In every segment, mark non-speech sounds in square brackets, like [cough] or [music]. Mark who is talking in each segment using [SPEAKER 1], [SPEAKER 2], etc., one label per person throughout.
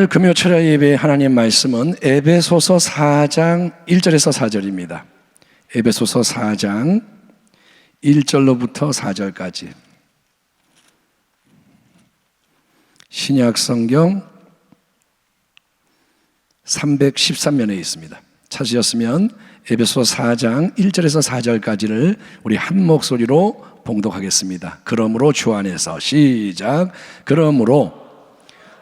[SPEAKER 1] 오늘 금요 철야 예배 하나님 말씀은 에베소서 4장 1절에서 4절입니다. 에베소서 4장 1절로부터 4절까지 신약 성경 313면에 있습니다. 찾으셨으면 에베소 4장 1절에서 4절까지를 우리 한 목소리로 봉독하겠습니다. 그러므로 주 안에서 시작. 그러므로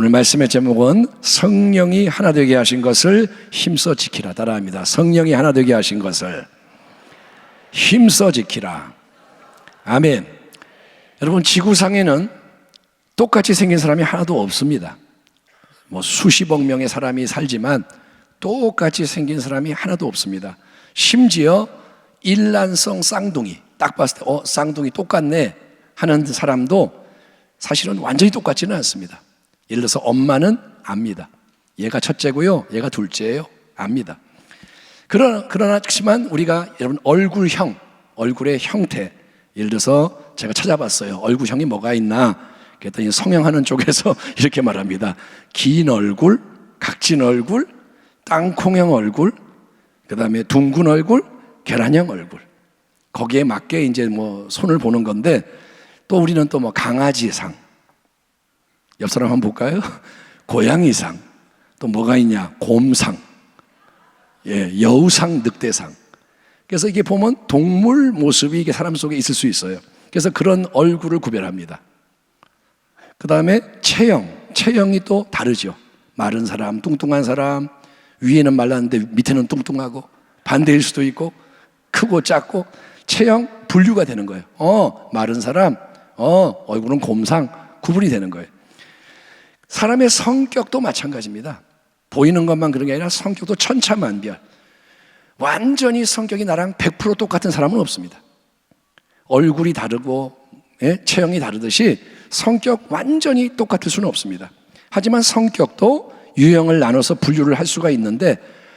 [SPEAKER 1] 오늘 말씀의 제목은 성령이 하나 되게 하신 것을 힘써 지키라. 따라합니다. 성령이 하나 되게 하신 것을 힘써 지키라. 아멘. 여러분, 지구상에는 똑같이 생긴 사람이 하나도 없습니다. 뭐 수십억 명의 사람이 살지만 똑같이 생긴 사람이 하나도 없습니다. 심지어 일란성 쌍둥이, 딱 봤을 때, 어, 쌍둥이 똑같네 하는 사람도 사실은 완전히 똑같지는 않습니다. 예를 들어서 엄마는 압니다. 얘가 첫째고요, 얘가 둘째예요. 압니다. 그러나, 그러나, 그렇지만 우리가 여러분 얼굴형, 얼굴의 형태, 예를 들어서 제가 찾아봤어요. 얼굴형이 뭐가 있나? 그랬더니 성형하는 쪽에서 [laughs] 이렇게 말합니다. 긴 얼굴, 각진 얼굴, 땅콩형 얼굴, 그 다음에 둥근 얼굴, 계란형 얼굴. 거기에 맞게 이제 뭐 손을 보는 건데 또 우리는 또 뭐 강아지상. 옆 사람 한번 볼까요? [laughs] 고양이상. 또 뭐가 있냐? 곰상. 예, 여우상, 늑대상. 그래서 이게 보면 동물 모습이 이게 사람 속에 있을 수 있어요. 그래서 그런 얼굴을 구별합니다. 그 다음에 체형, 체형이 또 다르죠. 마른 사람, 뚱뚱한 사람, 위에는 말랐는데 밑에는 뚱뚱하고 반대일 수도 있고 크고 작고 체형 분류가 되는 거예요. 어, 마른 사람, 어, 얼굴은 곰상 구분이 되는 거예요. 사람의 성격도 마찬가지입니다. 보이는 것만 그런 게 아니라 성격도 천차만별. 완전히 성격이 나랑 100% 똑같은 사람은 없습니다. 얼굴이 다르고 예? 체형이 다르듯이 성격 완전히 똑같을 수는 없습니다. 하지만 성격도 유형을 나눠서 분류를 할 수가 있는데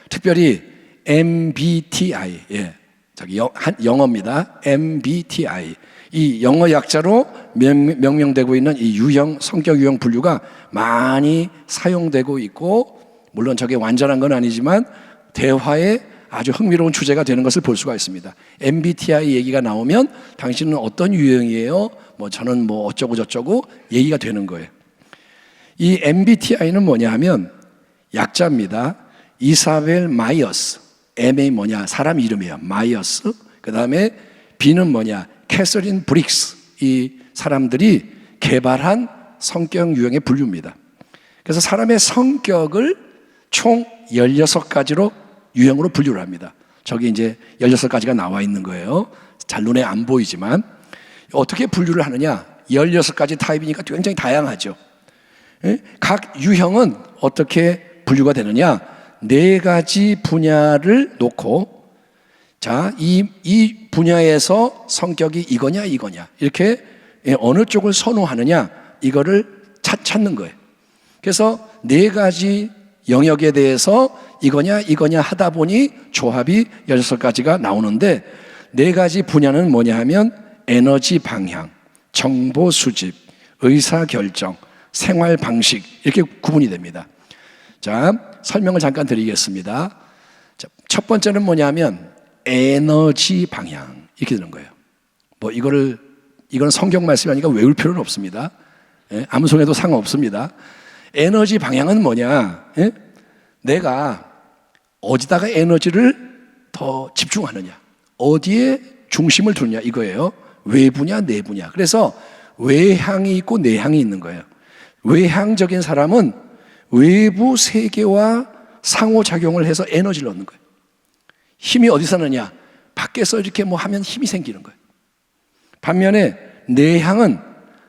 [SPEAKER 1] 특별히 MBTI 예. 저기 영, 한, 영어입니다. MBTI 이 영어 약자로 명, 명명되고 있는 이 유형 성격 유형 분류가 많이 사용되고 있고 물론 저게 완전한 건 아니지만 대화에 아주 흥미로운 주제가 되는 것을 볼 수가 있습니다. MBTI 얘기가 나오면 당신은 어떤 유형이에요? 뭐 저는 뭐 어쩌고 저쩌고 얘기가 되는 거예요. 이 MBTI는 뭐냐 하면 약자입니다. 이사벨 마이어스. M이 뭐냐? 사람 이름이에요. 마이어스. 그 다음에 B는 뭐냐? 캐서린 브릭스. 이 사람들이 개발한 성격 유형의 분류입니다. 그래서 사람의 성격을 총 16가지로 유형으로 분류를 합니다. 저기 이제 16가지가 나와 있는 거예요. 잘 눈에 안 보이지만 어떻게 분류를 하느냐? 16가지 타입이니까 굉장히 다양하죠. 예? 각 유형은 어떻게 분류가 되느냐? 네 가지 분야를 놓고 자, 이, 이 분야에서 성격이 이거냐, 이거냐. 이렇게 예, 어느 쪽을 선호하느냐, 이거를 찾는 거예요. 그래서 네 가지 영역에 대해서 이거냐 이거냐 하다 보니 조합이 16가지가 나오는데 네 가지 분야는 뭐냐 하면 에너지 방향, 정보 수집, 의사 결정, 생활 방식 이렇게 구분이 됩니다. 자, 설명을 잠깐 드리겠습니다. 자, 첫 번째는 뭐냐면 에너지 방향 이렇게 되는 거예요. 뭐 이거를 이건 성경 말씀이니까 외울 필요는 없습니다. 예? 아무 소리도 상관없습니다. 에너지 방향은 뭐냐? 예? 내가 어디다가 에너지를 더 집중하느냐? 어디에 중심을 두느냐? 이거예요. 외부냐, 내부냐. 그래서 외향이 있고 내향이 있는 거예요. 외향적인 사람은 외부 세계와 상호작용을 해서 에너지를 얻는 거예요. 힘이 어디서 나느냐? 밖에서 이렇게 뭐 하면 힘이 생기는 거예요. 반면에 내향은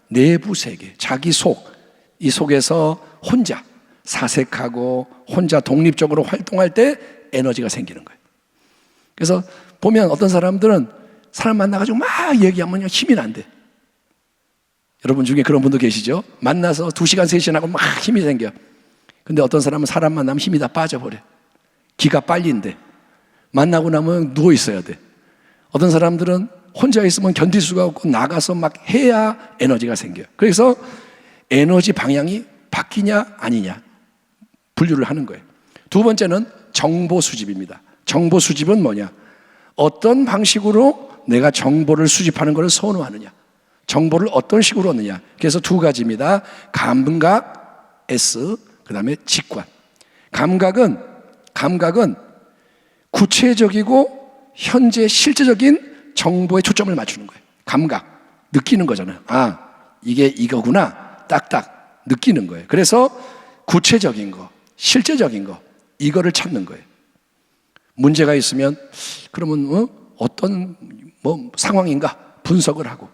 [SPEAKER 1] 내부 세계, 자기 속, 이 속에서 혼자 사색하고 혼자 독립적으로 활동할 때 에너지가 생기는 거예요. 그래서 보면 어떤 사람들은 사람 만나가지고 막 얘기하면 힘이 난대. 여러분 중에 그런 분도 계시죠? 만나서 두 시간, 세 시간 하고 막 힘이 생겨. 근데 어떤 사람은 사람 만나면 힘이 다 빠져버려. 기가 빨린대. 만나고 나면 누워 있어야 돼. 어떤 사람들은 혼자 있으면 견딜 수가 없고 나가서 막 해야 에너지가 생겨요. 그래서 에너지 방향이 바뀌냐 아니냐 분류를 하는 거예요. 두 번째는 정보 수집입니다. 정보 수집은 뭐냐? 어떤 방식으로 내가 정보를 수집하는 것을 선호하느냐? 정보를 어떤 식으로 얻느냐? 그래서 두 가지입니다. 감각 S 그 다음에 직관. 감각은 감각은 구체적이고 현재 실제적인 정보에 초점을 맞추는 거예요. 감각 느끼는 거잖아요. 아 이게 이거구나 딱딱 느끼는 거예요. 그래서 구체적인 거, 실제적인 거 이거를 찾는 거예요. 문제가 있으면 그러면 어? 어떤 뭐 상황인가 분석을 하고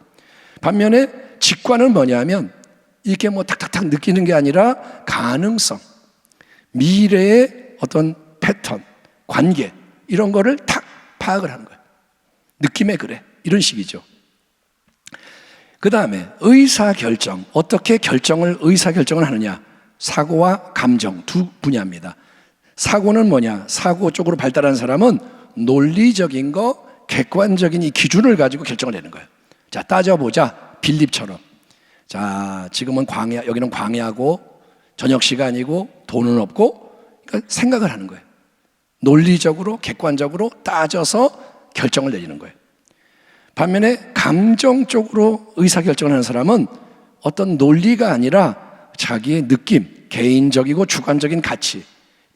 [SPEAKER 1] 반면에 직관은 뭐냐면 이렇게 뭐 탁탁탁 느끼는 게 아니라 가능성, 미래의 어떤 패턴, 관계 이런 거를 탁 파악을 하는 거예요. 느낌에 그래 이런 식이죠. 그 다음에 의사 결정 어떻게 결정을 의사 결정을 하느냐 사고와 감정 두 분야입니다. 사고는 뭐냐 사고 쪽으로 발달한 사람은 논리적인 거 객관적인 이 기준을 가지고 결정을 내는 거예요. 자 따져보자 빌립처럼 자 지금은 광야 여기는 광야고 저녁 시간이고 돈은 없고 그러니까 생각을 하는 거예요. 논리적으로 객관적으로 따져서 결정을 내리는 거예요. 반면에 감정적으로 의사결정을 하는 사람은 어떤 논리가 아니라 자기의 느낌, 개인적이고 주관적인 가치,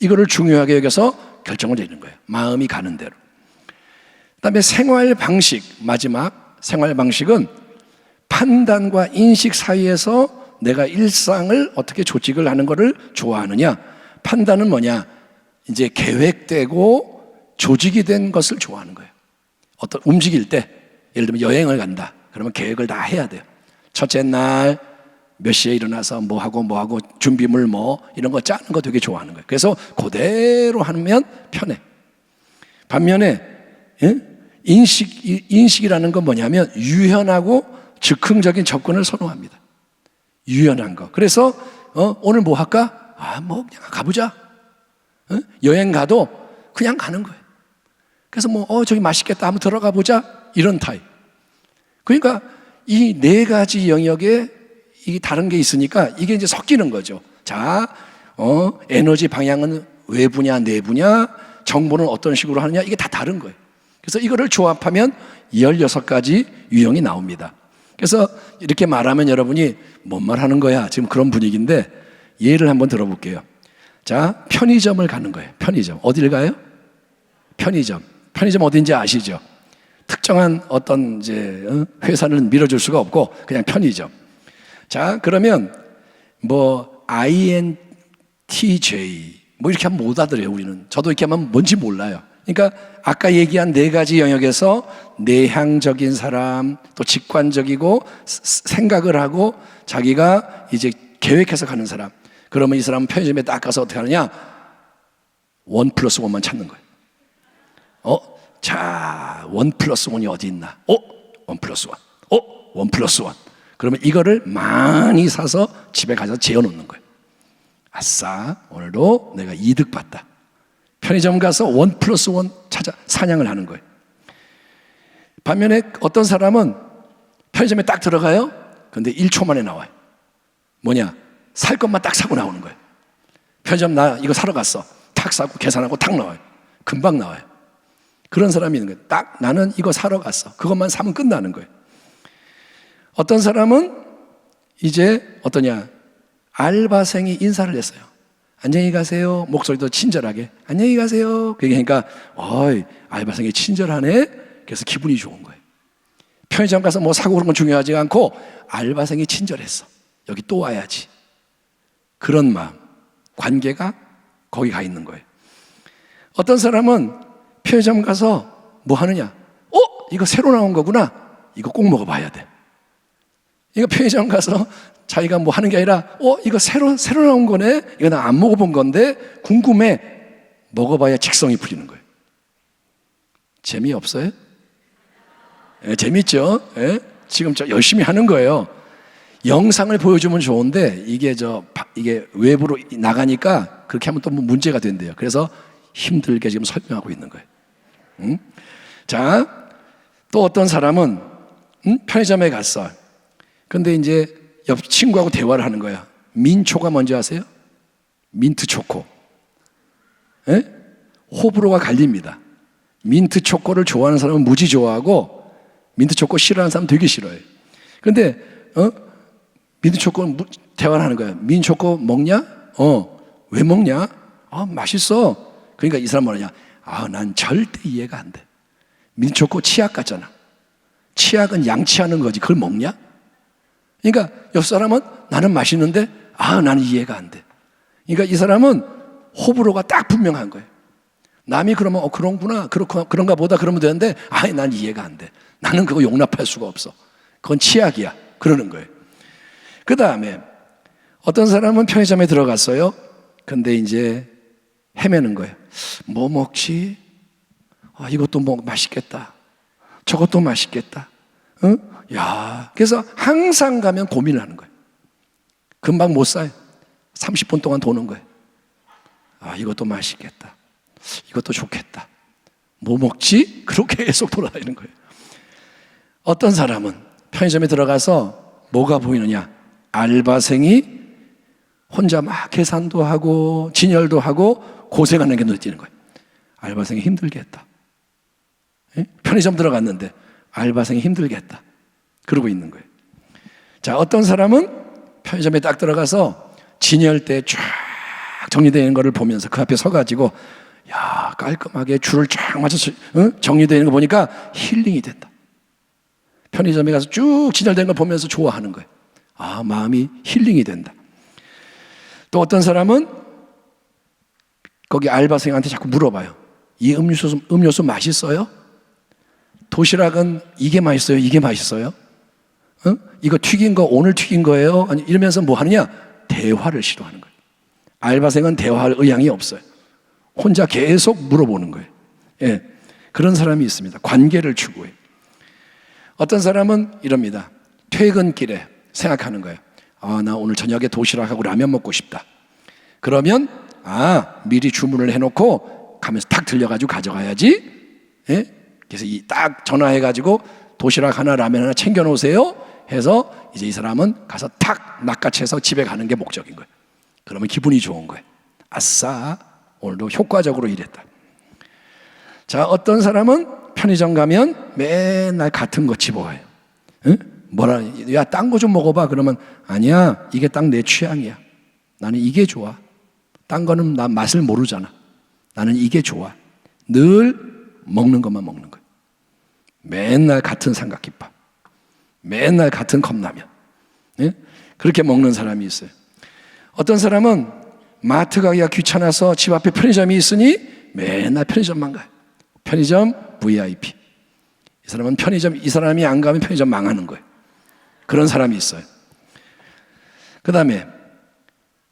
[SPEAKER 1] 이거를 중요하게 여겨서 결정을 내리는 거예요. 마음이 가는 대로. 그 다음에 생활 방식, 마지막 생활 방식은 판단과 인식 사이에서 내가 일상을 어떻게 조직을 하는 것을 좋아하느냐. 판단은 뭐냐? 이제 계획되고 조직이 된 것을 좋아하는 거예요. 어떤 움직일 때 예를 들면 여행을 간다. 그러면 계획을 다 해야 돼요. 첫째 날 몇 시에 일어나서 뭐 하고 뭐 하고 준비물 뭐 이런 거 짜는 거 되게 좋아하는 거예요. 그래서 그대로 하면 편해. 반면에 예? 인식 인식이라는 건 뭐냐면 유연하고 즉흥적인 접근을 선호합니다. 유연한 거. 그래서 어, 오늘 뭐 할까? 아, 뭐 그냥 가보자. 어? 여행 가도 그냥 가는 거예요. 그래서 뭐 어, 저기 맛있겠다. 한번 들어가 보자. 이런 타입. 그러니까 이 네 가지 영역에 이 다른 게 있으니까 이게 이제 섞이는 거죠. 자, 어, 에너지 방향은 외부냐, 내부냐, 정보는 어떤 식으로 하느냐, 이게 다 다른 거예요. 그래서 이거를 조합하면 16가지 유형이 나옵니다. 그래서 이렇게 말하면 여러분이 뭔 말 하는 거야? 지금 그런 분위기인데 예를 한번 들어볼게요. 자, 편의점을 가는 거예요. 편의점. 어디를 가요? 편의점. 편의점 어딘지 아시죠? 특정한 어떤 이제 어, 회사를 밀어줄 수가 없고 그냥 편의점. 자, 그러면 뭐 INTJ 뭐 이렇게 하면 못 알아들어요, 우리는. 저도 이렇게 하면 뭔지 몰라요. 그러니까 아까 얘기한 네 가지 영역에서 내향적인 사람, 또 직관적이고 생각을 하고 자기가 이제 계획해서 가는 사람. 그러면 이 사람은 편의점에 딱 가서 어떻게 하느냐? 원 플러스 원만 찾는 거예요. 어? 자, 원 플러스 원이 어디 있나? 어? 원 플러스 원. 어? 원 플러스 원. 그러면 이거를 많이 사서 집에 가서 재워놓는 거예요. 아싸, 오늘도 내가 이득 봤다. 편의점 가서 원 플러스 원 찾아 사냥을 하는 거예요. 반면에 어떤 사람은 편의점에 딱 들어가요. 근데 1초 만에 나와요. 뭐냐? 살 것만 딱 사고 나오는 거예요. 편의점 나 이거 사러 갔어. 탁 사고 계산하고 탁 나와요. 금방 나와요. 그런 사람이 있는 거예요. 딱 나는 이거 사러 갔어. 그것만 사면 끝나는 거예요. 어떤 사람은 이제 어떠냐 알바생이 인사를 했어요. 안녕히 가세요. 목소리도 친절하게 안녕히 가세요. 그러니까 어이 알바생이 친절하네. 그래서 기분이 좋은 거예요. 편의점 가서 뭐 사고 그런 건 중요하지 않고 알바생이 친절했어. 여기 또 와야지. 그런 마음, 관계가 거기 가 있는 거예요. 어떤 사람은 편의점 가서 뭐 하느냐? 어? 이거 새로 나온 거구나. 이거 꼭 먹어봐야 돼. 이거 편의점 가서 자기가 뭐 하는 게 아니라, 어, 이거 새로, 새로 나온 거네? 이거 나 안 먹어본 건데, 궁금해. 먹어봐야 직성이 풀리는 거예요. 재미없어요? 예, 재밌죠? 예? 지금 저 열심히 하는 거예요. 영상을 보여주면 좋은데, 이게 저, 바- 이게 외부로 나가니까 그렇게 하면 또뭐 문제가 된대요. 그래서 힘들게 지금 설명하고 있는 거예요. 응? 자, 또 어떤 사람은 응? 편의점에 갔어. 근데 이제 옆 친구하고 대화를 하는 거야. 민초가 뭔지 아세요? 민트 초코. 예? 호불호가 갈립니다. 민트 초코를 좋아하는 사람은 무지 좋아하고 민트 초코 싫어하는 사람은 되게 싫어해. 근데 어? 민트 초코 무- 대화를 하는 거야. 민트 초코 먹냐? 어. 왜 먹냐? 아, 맛있어. 그러니까 이 사람 뭐냐? 아, 난 절대 이해가 안 돼. 민트 초코 치약 같잖아. 치약은 양치하는 거지. 그걸 먹냐? 그러니까 옆 사람은 나는 맛있는데 아 나는 이해가 안 돼. 그러니까 이 사람은 호불호가 딱 분명한 거예요. 남이 그러면 어 그런구나 그렇고 그런가 보다 그러면 되는데 아니 난 이해가 안 돼. 나는 그거 용납할 수가 없어. 그건 치약이야. 그러는 거예요. 그 다음에 어떤 사람은 편의점에 들어갔어요. 근데 이제 헤매는 거예요. 뭐 먹지? 아, 이것도 뭐 맛있겠다. 저것도 맛있겠다. 응? 야, 그래서 항상 가면 고민을 하는 거예요. 금방 못 사요. 30분 동안 도는 거예요. 아, 이것도 맛있겠다. 이것도 좋겠다. 뭐 먹지? [laughs] 그렇게 계속 돌아다니는 거예요. 어떤 사람은 편의점에 들어가서 뭐가 보이느냐? 알바생이 혼자 막 계산도 하고 진열도 하고 고생하는 게 눈에 띄는 거예요. 알바생이 힘들겠다. 예? 편의점 들어갔는데 알바생이 힘들겠다. 그러고 있는 거예요. 자, 어떤 사람은 편의점에 딱 들어가서 진열대 쫙 정리되어 있는 거를 보면서 그 앞에 서가지고 야, 깔끔하게 줄을 쫙 맞춰서 응? 정리되어 있는 거 보니까 힐링이 된다. 편의점에 가서 쭉 진열된 걸 보면서 좋아하는 거예요. 아, 마음이 힐링이 된다. 또 어떤 사람은 거기 알바생한테 자꾸 물어봐요. 이 음료수, 음료수 맛있어요? 도시락은 이게 맛있어요? 이게 맛있어요? 어? 이거 튀긴 거 오늘 튀긴 거예요? 아니 이러면서 뭐 하느냐? 대화를 시도하는 거예요. 알바생은 대화할 의향이 없어요. 혼자 계속 물어보는 거예요. 예. 그런 사람이 있습니다. 관계를 추구해요. 어떤 사람은 이럽니다. 퇴근길에 생각하는 거예요. 아, 나 오늘 저녁에 도시락하고 라면 먹고 싶다. 그러면 아, 미리 주문을 해놓고 가면서 탁 들려가지고 가져가야지. 예? 그래서 이 딱 전화해가지고 도시락 하나 라면 하나 챙겨 놓으세요. 해서 이제 이 사람은 가서 탁 낚아채서 집에 가는 게 목적인 거예요. 그러면 기분이 좋은 거예요. 아싸, 오늘도 효과적으로 일했다. 자, 어떤 사람은 편의점 가면 맨날 같은 거 집어와요. 응? 뭐라, 야, 딴 거 좀 먹어봐. 그러면 아니야, 이게 딱 내 취향이야. 나는 이게 좋아. 딴 거는 나 맛을 모르잖아. 나는 이게 좋아. 늘 먹는 것만 먹는 거야. 맨날 같은 삼각김밥. 맨날 같은 컵라면. 예? 그렇게 먹는 사람이 있어요. 어떤 사람은 마트 가기가 귀찮아서 집 앞에 편의점이 있으니 맨날 편의점만 가요. 편의점 VIP. 이 사람은 편의점, 이 사람이 안 가면 편의점 망하는 거예요. 그런 사람이 있어요. 그 다음에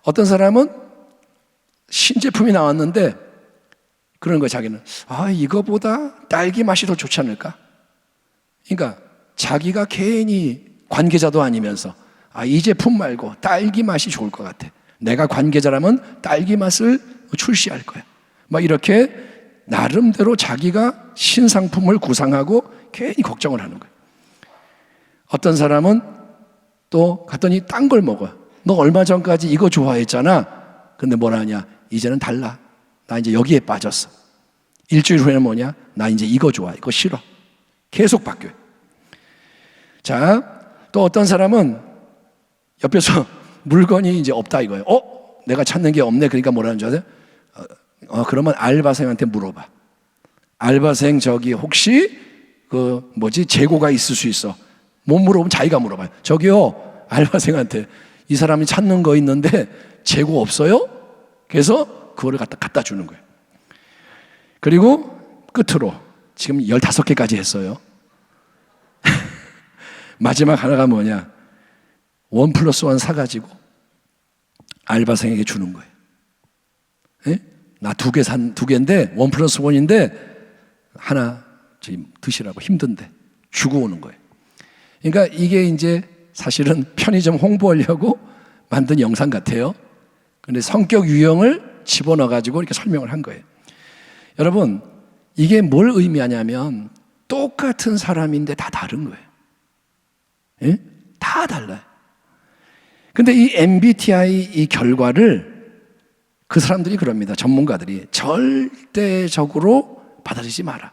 [SPEAKER 1] 어떤 사람은 신제품이 나왔는데 그런 거예요, 자기는. 아, 이거보다 딸기 맛이 더 좋지 않을까? 그러니까 자기가 괜히 관계자도 아니면서 아, 이 제품 말고 딸기 맛이 좋을 것 같아. 내가 관계자라면 딸기 맛을 출시할 거야. 막 이렇게 나름대로 자기가 신상품을 구상하고 괜히 걱정을 하는 거예요. 어떤 사람은 또 갔더니 딴 걸 먹어요. 너 얼마 전까지 이거 좋아했잖아. 근데 뭐라 하냐? 이제는 달라. 나 이제 여기에 빠졌어. 일주일 후에는 뭐냐? 나 이제 이거 좋아. 이거 싫어. 계속 바뀌어요. 자, 또 어떤 사람은 옆에서 [laughs] 물건이 이제 없다 이거예요. 어? 내가 찾는 게 없네. 그러니까 뭐라는 줄 아세요? 어, 어, 그러면 알바생한테 물어봐. 알바생 저기 혹시 그 뭐지 재고가 있을 수 있어. 못 물어보면 자기가 물어봐요. 저기요 알바생한테 이 사람이 찾는 거 있는데 재고 없어요? 그래서 그거를 갖다 갖다 주는 거예요. 그리고 끝으로 지금 15개까지 했어요. 마지막 하나가 뭐냐? 원 플러스 원 사가지고 알바생에게 주는 거예요. 예? 나두 개 산, 두 개인데, 원 플러스 원인데, 하나 지금 드시라고 힘든데, 주고 오는 거예요. 그러니까 이게 이제 사실은 편의점 홍보하려고 [laughs] 만든 영상 같아요. 근데 성격 유형을 집어넣어가지고 이렇게 설명을 한 거예요. 여러분, 이게 뭘 의미하냐면, 똑같은 사람인데 다 다른 거예요. 예? 다 달라요. 근데 이 MBTI 이 결과를 그 사람들이 그럽니다. 전문가들이 절대적으로 받아들이지 마라.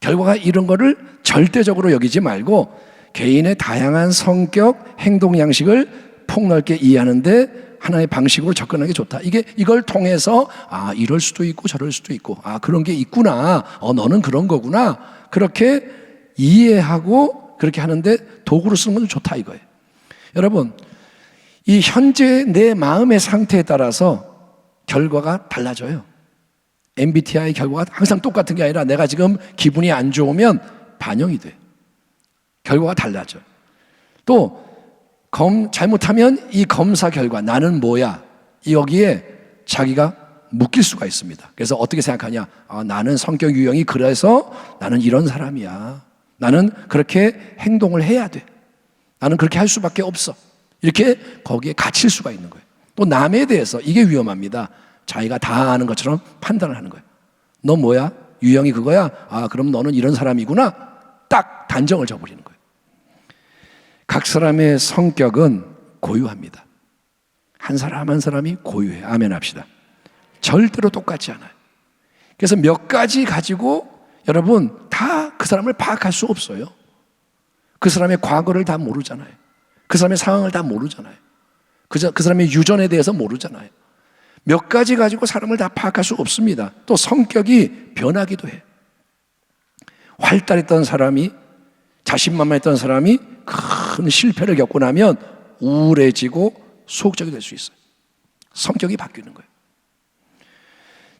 [SPEAKER 1] 결과가 이런 거를 절대적으로 여기지 말고 개인의 다양한 성격, 행동 양식을 폭넓게 이해하는데 하나의 방식으로 접근하는 게 좋다. 이게 이걸 통해서 아 이럴 수도 있고 저럴 수도 있고 아 그런 게 있구나. 어 너는 그런 거구나. 그렇게 이해하고 그렇게 하는데 도구로 쓰는 건 좋다 이거예요. 여러분 이 현재 내 마음의 상태에 따라서 결과가 달라져요. MBTI 결과가 항상 똑같은 게 아니라 내가 지금 기분이 안 좋으면 반영이 돼. 결과가 달라져요. 또 검, 잘못하면 이 검사 결과 나는 뭐야? 여기에 자기가 묶일 수가 있습니다. 그래서 어떻게 생각하냐? 아, 나는 성격 유형이 그래서 나는 이런 사람이야. 나는 그렇게 행동을 해야 돼. 나는 그렇게 할 수밖에 없어. 이렇게 거기에 갇힐 수가 있는 거예요. 또 남에 대해서 이게 위험합니다. 자기가 다 아는 것처럼 판단을 하는 거예요. 너 뭐야? 유형이 그거야? 아, 그럼 너는 이런 사람이구나. 딱 단정을 져버리는 거예요. 각 사람의 성격은 고유합니다. 한 사람 한 사람이 고유해요. 아멘 합시다. 절대로 똑같지 않아요. 그래서 몇 가지 가지고 여러분 다 그 사람을 파악할 수 없어요. 그 사람의 과거를 다 모르잖아요. 그 사람의 상황을 다 모르잖아요. 그, 자- 그 사람의 유전에 대해서 모르잖아요. 몇 가지 가지고 사람을 다 파악할 수 없습니다. 또 성격이 변하기도 해. 활달했던 사람이 자신만만했던 사람이 큰 실패를 겪고 나면 우울해지고 소극적이 될 수 있어요. 성격이 바뀌는 거예요.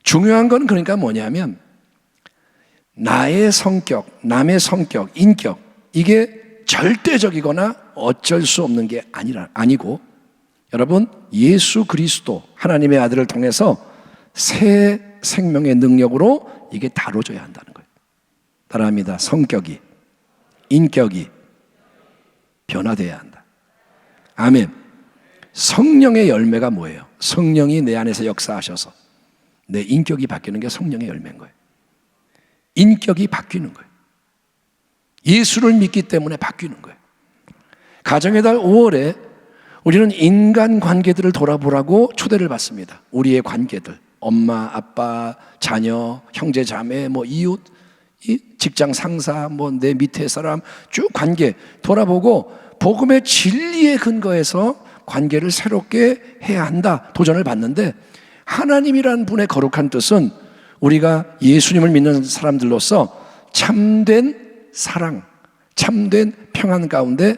[SPEAKER 1] 중요한 건 그러니까 뭐냐면 나의 성격, 남의 성격, 인격 이게 절대적이거나 어쩔 수 없는 게 아니라 아니고 여러분 예수 그리스도 하나님의 아들을 통해서 새 생명의 능력으로 이게 다뤄져야 한다는 거예요. 따라합니다. 성격이 인격이 변화돼야 한다. 아멘. 성령의 열매가 뭐예요? 성령이 내 안에서 역사하셔서 내 인격이 바뀌는 게 성령의 열매인 거예요. 인격이 바뀌는 거예요. 예수를 믿기 때문에 바뀌는 거예요. 가정의 달 5월에 우리는 인간 관계들을 돌아보라고 초대를 받습니다. 우리의 관계들. 엄마, 아빠, 자녀, 형제, 자매, 뭐 이웃, 이 직장 상사, 뭐 내 밑에 사람 쭉 관계 돌아보고 복음의 진리에 근거해서 관계를 새롭게 해야 한다. 도전을 받는데 하나님이란 분의 거룩한 뜻은 우리가 예수님을 믿는 사람들로서 참된 사랑, 참된 평안 가운데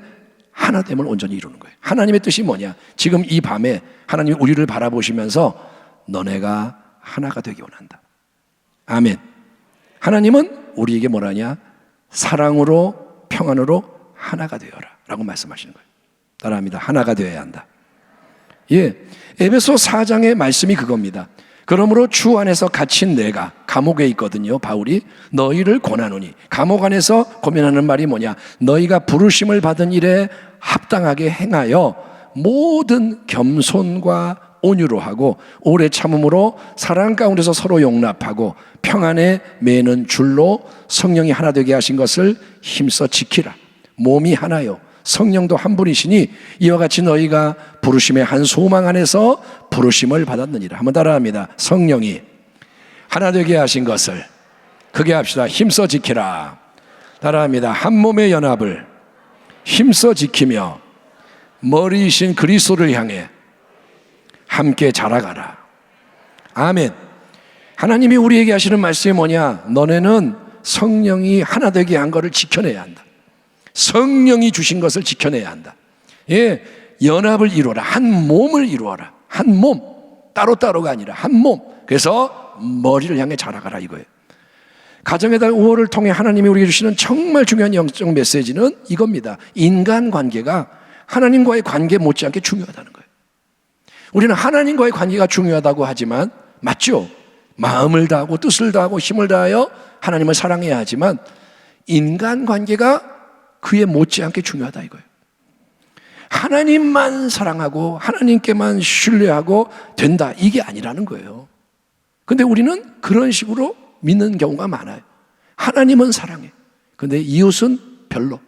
[SPEAKER 1] 하나됨을 온전히 이루는 거예요. 하나님의 뜻이 뭐냐? 지금 이 밤에 하나님이 우리를 바라보시면서 너네가 하나가 되기 원한다. 아멘. 하나님은 우리에게 뭐라냐? 사랑으로 평안으로 하나가 되어라. 라고 말씀하시는 거예요. 따라합니다. 하나가 되어야 한다. 예. 에베소 4장의 말씀이 그겁니다. 그러므로 주 안에서 갇힌 내가 감옥에 있거든요. 바울이 너희를 권하노니 감옥 안에서 고민하는 말이 뭐냐? 너희가 부르심을 받은 일에 합당하게 행하여 모든 겸손과 온유로 하고 오래 참음으로 사랑 가운데서 서로 용납하고 평안에 매는 줄로 성령이 하나 되게 하신 것을 힘써 지키라. 몸이 하나요. 성령도 한 분이시니 이와 같이 너희가 부르심의 한 소망 안에서 부르심을 받았느니라. 한번 따라합니다. 성령이 하나 되게 하신 것을 크게 합시다. 힘써 지키라. 따라합니다. 한 몸의 연합을 힘써 지키며 머리이신 그리스도를 향해 함께 자라가라. 아멘. 하나님이 우리에게 하시는 말씀이 뭐냐? 너네는 성령이 하나 되게 한 것을 지켜내야 한다. 성령이 주신 것을 지켜내야 한다. 예, 연합을 이루어라. 한 몸을 이루어라. 한 몸. 따로따로가 아니라 한 몸. 그래서 머리를 향해 자라가라 이거예요. 가정의 달 5월을 통해 하나님이 우리에게 주시는 정말 중요한 영적 메시지는 이겁니다. 인간 관계가 하나님과의 관계 못지않게 중요하다는 거예요. 우리는 하나님과의 관계가 중요하다고 하지만 맞죠? 마음을 다하고 뜻을 다하고 힘을 다하여 하나님을 사랑해야 하지만 인간 관계가 그에 못지않게 중요하다 이거예요. 하나님만 사랑하고 하나님께만 신뢰하고 된다 이게 아니라는 거예요. 근데 우리는 그런 식으로 믿는 경우가 많아요. 하나님은 사랑해. 근데 이웃은 별로.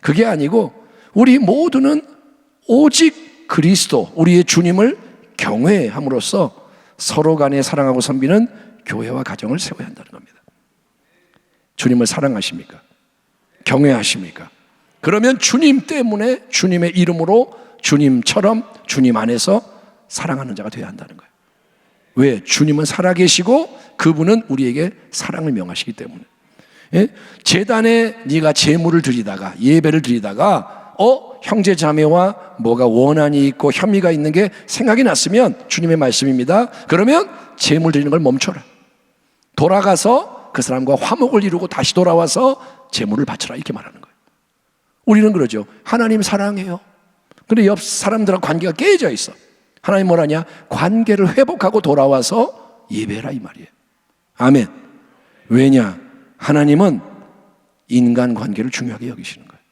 [SPEAKER 1] 그게 아니고 우리 모두는 오직 그리스도, 우리의 주님을 경외함으로써 서로 간에 사랑하고 섬기는 교회와 가정을 세워야 한다는 겁니다. 주님을 사랑하십니까? 경외하십니까? 그러면 주님 때문에 주님의 이름으로 주님처럼 주님 안에서 사랑하는 자가 되어야 한다는 거예요. 왜? 주님은 살아계시고 그분은 우리에게 사랑을 명하시기 때문에. 예? 재단에 네가 제물을 드리다가 예배를 드리다가 어 형제 자매와 뭐가 원한이 있고 혐의가 있는 게 생각이 났으면 주님의 말씀입니다. 그러면 제물 드리는 걸 멈춰라. 돌아가서 그 사람과 화목을 이루고 다시 돌아와서 제물을 바쳐라 이렇게 말하는 거예요. 우리는 그러죠. 하나님 사랑해요. 근데 옆 사람들과 관계가 깨져 있어. 하나님 뭐라냐? 관계를 회복하고 돌아와서 예배라 이 말이에요. 아멘. 왜냐? 하나님은 인간 관계를 중요하게 여기시는 거예요.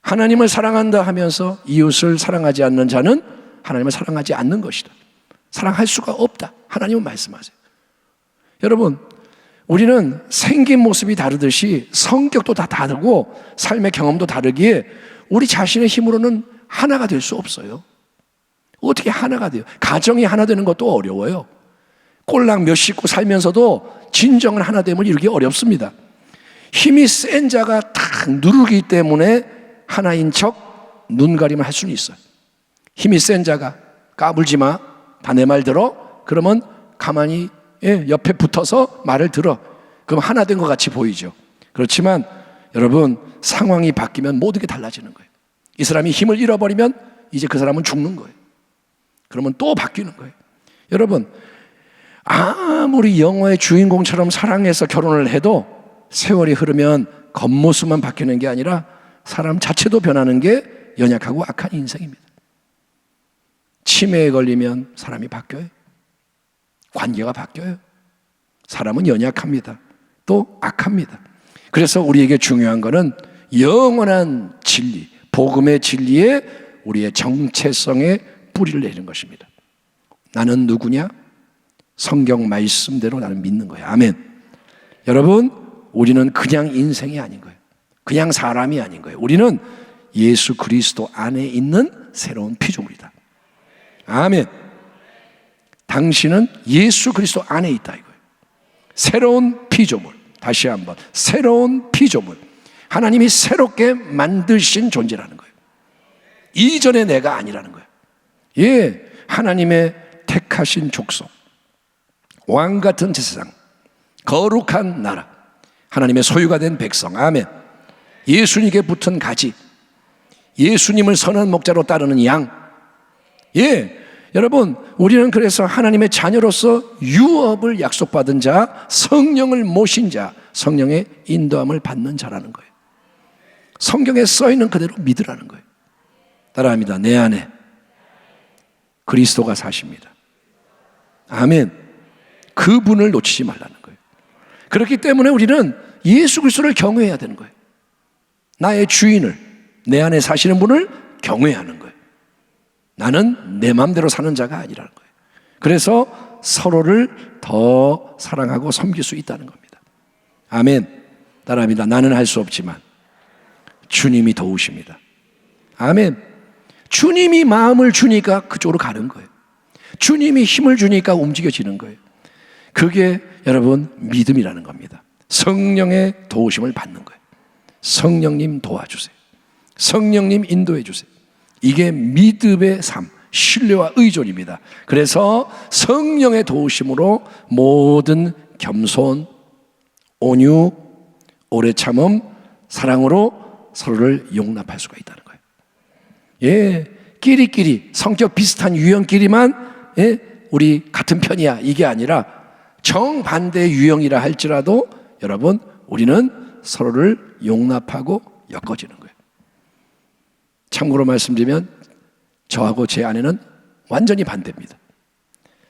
[SPEAKER 1] 하나님을 사랑한다 하면서 이웃을 사랑하지 않는 자는 하나님을 사랑하지 않는 것이다. 사랑할 수가 없다. 하나님은 말씀하세요. 여러분, 우리는 생긴 모습이 다르듯이 성격도 다 다르고 삶의 경험도 다르기에 우리 자신의 힘으로는 하나가 될 수 없어요. 어떻게 하나가 돼요? 가정이 하나 되는 것도 어려워요. 꼴랑 몇 식구 살면서도 진정은 하나 됨을 이루기 어렵습니다. 힘이 센 자가 탁 누르기 때문에 하나인 척 눈가림을 할 수는 있어요. 힘이 센 자가 까불지 마, 다 내 말 들어. 그러면 가만히 예, 옆에 붙어서 말을 들어. 그럼 하나 된 것 같이 보이죠. 그렇지만 여러분 상황이 바뀌면 모든 게 달라지는 거예요. 이 사람이 힘을 잃어버리면 이제 그 사람은 죽는 거예요. 그러면 또 바뀌는 거예요. 여러분 아무리 영화의 주인공처럼 사랑해서 결혼을 해도 세월이 흐르면 겉모습만 바뀌는 게 아니라 사람 자체도 변하는 게 연약하고 악한 인생입니다. 치매에 걸리면 사람이 바뀌어요. 관계가 바뀌어요. 사람은 연약합니다. 또 악합니다. 그래서 우리에게 중요한 것은 영원한 진리, 복음의 진리에 우리의 정체성에 뿌리를 내는 것입니다. 나는 누구냐? 성경 말씀대로 나는 믿는 거예요. 아멘. 여러분, 우리는 그냥 인생이 아닌 거예요. 그냥 사람이 아닌 거예요. 우리는 예수 그리스도 안에 있는 새로운 피조물이다. 아멘. 당신은 예수 그리스도 안에 있다 이거예요. 새로운 피조물. 다시 한번 새로운 피조물. 하나님이 새롭게 만드신 존재라는 거예요. 이전의 내가 아니라는 거예요. 예, 하나님의 택하신 족속. 왕 같은 제사장, 거룩한 나라, 하나님의 소유가 된 백성, 아멘. 예수님께 붙은 가지, 예수님을 선한 목자로 따르는 양. 예, 여러분, 우리는 그래서 하나님의 자녀로서 유업을 약속받은 자, 성령을 모신 자, 성령의 인도함을 받는 자라는 거예요. 성경에 써 있는 그대로 믿으라는 거예요. 따라합니다. 내 안에 그리스도가 사십니다. 아멘. 그분을 놓치지 말라는 거예요. 그렇기 때문에 우리는 예수 그리스도를 경외해야 되는 거예요. 나의 주인을 내 안에 사시는 분을 경외하는 거예요. 나는 내 마음대로 사는 자가 아니라는 거예요. 그래서 서로를 더 사랑하고 섬길 수 있다는 겁니다. 아멘. 따라합니다. 나는 할 수 없지만 주님이 도우십니다. 아멘. 주님이 마음을 주니까 그쪽으로 가는 거예요. 주님이 힘을 주니까 움직여지는 거예요. 그게 여러분 믿음이라는 겁니다. 성령의 도우심을 받는 거예요. 성령님 도와주세요. 성령님 인도해 주세요. 이게 믿음의 삶, 신뢰와 의존입니다. 그래서 성령의 도우심으로 모든 겸손, 온유, 오래 참음, 사랑으로 서로를 용납할 수가 있다는 거예요. 예, 끼리끼리 성격 비슷한 유형끼리만 예, 우리 같은 편이야 이게 아니라 정반대 유형이라 할지라도 여러분 우리는 서로를 용납하고 엮어지는 거예요. 참고로 말씀드리면 저하고 제 아내는 완전히 반대입니다.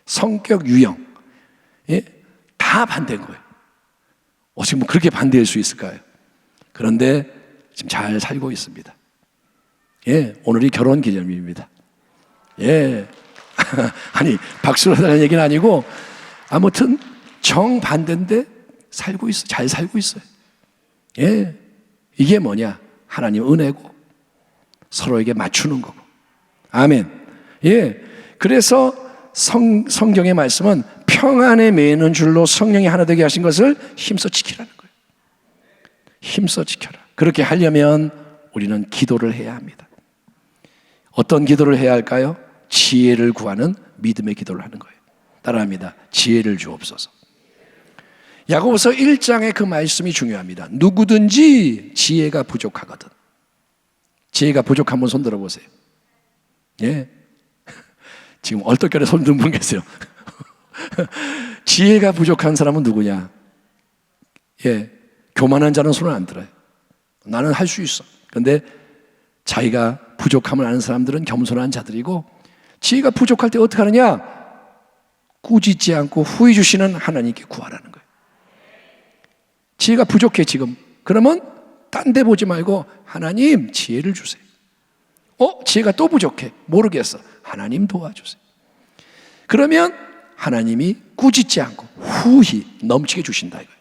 [SPEAKER 1] 성격 유형, 예? 다 반대인 거예요. 어떻게 뭐 그렇게 반대할 수 있을까요? 그런데 지금 잘 살고 있습니다. 예, 오늘이 결혼 기념일입니다. 예. [laughs] 아니, 박수로 달라는 얘기는 아니고, 아무튼 정반대인데 살고 있어. 잘 살고 있어요. 예. 이게 뭐냐? 하나님 은혜고, 서로에게 맞추는 거고. 아멘. 예. 그래서 성, 성경의 말씀은 평안에 매는 줄로 성령이 하나 되게 하신 것을 힘써 지키라는 거예요. 힘써 지켜라. 그렇게 하려면 우리는 기도를 해야 합니다. 어떤 기도를 해야 할까요? 지혜를 구하는 믿음의 기도를 하는 거예요. 따라합니다. 지혜를 주옵소서. 야고보서 1장의 그 말씀이 중요합니다. 누구든지 지혜가 부족하거든. 지혜가 부족한 분 손 들어 보세요. 예. [laughs] 지금 얼떨결에 손 든 분 계세요. [laughs] 지혜가 부족한 사람은 누구냐? 예. 교만한 자는 손을 안 들어요. 나는 할 수 있어. 그런데 자기가 부족함을 아는 사람들은 겸손한 자들이고 지혜가 부족할 때 어떻게 하느냐? 꾸짖지 않고 후회 주시는 하나님께 구하라는 거예요. 지혜가 부족해 지금. 그러면 딴 데 보지 말고 하나님 지혜를 주세요. 어? 지혜가 또 부족해. 모르겠어. 하나님 도와주세요. 그러면 하나님이 꾸짖지 않고 후히 넘치게 주신다 이거예요.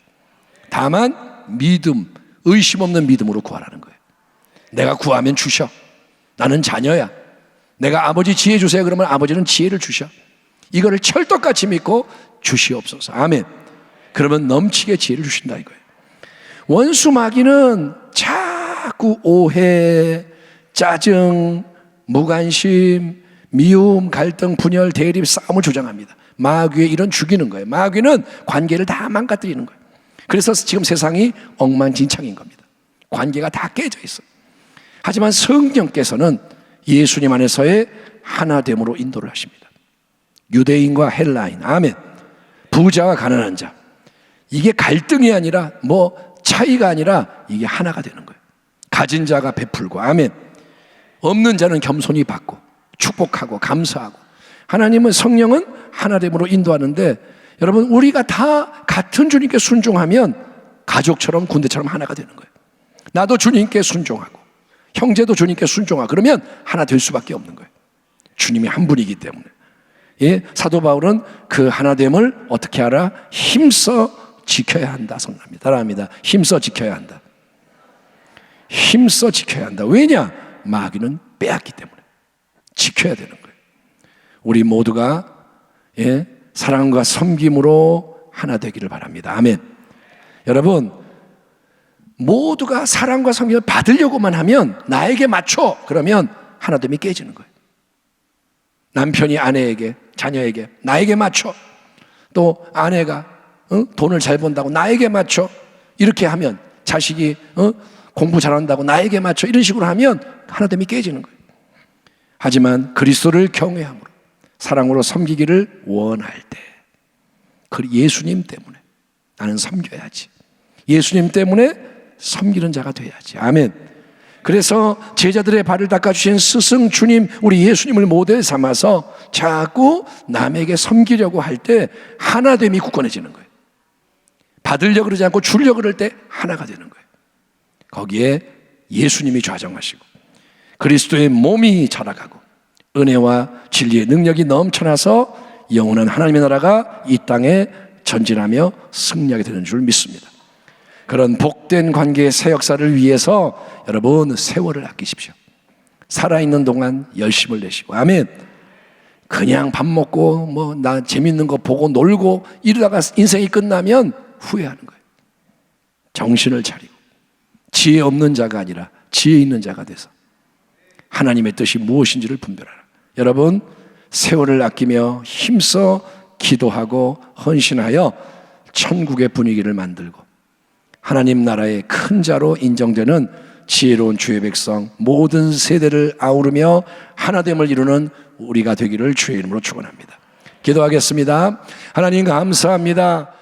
[SPEAKER 1] 다만 믿음, 의심 없는 믿음으로 구하라는 거예요. 내가 구하면 주셔. 나는 자녀야. 내가 아버지 지혜 주세요. 그러면 아버지는 지혜를 주셔. 이거를 철떡같이 믿고 주시옵소서. 아멘. 그러면 넘치게 지혜를 주신다 이거예요. 원수 마귀는 자꾸 오해, 짜증, 무관심, 미움, 갈등, 분열, 대립, 싸움을 조장합니다. 마귀의 이런 죽이는 거예요. 마귀는 관계를 다 망가뜨리는 거예요. 그래서 지금 세상이 엉망진창인 겁니다. 관계가 다 깨져 있어요. 하지만 성령께서는 예수님 안에서의 하나됨으로 인도를 하십니다. 유대인과 헬라인, 아멘. 부자와 가난한 자. 이게 갈등이 아니라 뭐 차이가 아니라 이게 하나가 되는. 가진 자가 베풀고, 아멘. 없는 자는 겸손히 받고, 축복하고, 감사하고. 하나님은 성령은 하나됨으로 인도하는데 여러분, 우리가 다 같은 주님께 순종하면 가족처럼 군대처럼 하나가 되는 거예요. 나도 주님께 순종하고, 형제도 주님께 순종하고, 그러면 하나 될 수밖에 없는 거예요. 주님이 한 분이기 때문에. 예, 사도 바울은 그 하나됨을 어떻게 하라? 힘써 지켜야 한다. 선합니다. 따라합니다. 힘써 지켜야 한다. 힘써 지켜야 한다. 왜냐? 마귀는 빼앗기 때문에. 지켜야 되는 거예요. 우리 모두가 예, 사랑과 섬김으로 하나 되기를 바랍니다. 아멘. 여러분, 모두가 사랑과 섬김을 받으려고만 하면 나에게 맞춰 그러면 하나됨이 깨지는 거예요. 남편이 아내에게, 자녀에게 나에게 맞춰 또 아내가 어? 돈을 잘 번다고 나에게 맞춰 이렇게 하면 자식이 어? 공부 잘한다고 나에게 맞춰 이런 식으로 하면 하나됨이 깨지는 거예요. 하지만 그리스도를 경외함으로 사랑으로 섬기기를 원할 때, 그 예수님 때문에 나는 섬겨야지. 예수님 때문에 섬기는 자가 돼야지. 아멘. 그래서 제자들의 발을 닦아주신 스승 주님, 우리 예수님을 모델 삼아서 자꾸 남에게 섬기려고 할 때 하나됨이 굳건해지는 거예요. 받으려고 그러지 않고 주려고 그럴 때 하나가 되는 거예요. 거기에 예수님이 좌정하시고 그리스도의 몸이 자라가고 은혜와 진리의 능력이 넘쳐나서 영원한 하나님의 나라가 이 땅에 전진하며 승리하게 되는 줄 믿습니다. 그런 복된 관계의 새 역사를 위해서 여러분 세월을 아끼십시오. 살아있는 동안 열심을 내시고 아멘. 그냥 밥 먹고 뭐 나 재밌는 거 보고 놀고 이러다가 인생이 끝나면 후회하는 거예요. 정신을 차리고 지혜 없는 자가 아니라 지혜 있는 자가 돼서 하나님의 뜻이 무엇인지를 분별하라. 여러분 세월을 아끼며 힘써 기도하고 헌신하여 천국의 분위기를 만들고 하나님 나라의 큰 자로 인정되는 지혜로운 주의 백성 모든 세대를 아우르며 하나됨을 이루는 우리가 되기를 주의 이름으로 축원합니다. 기도하겠습니다. 하나님 감사합니다.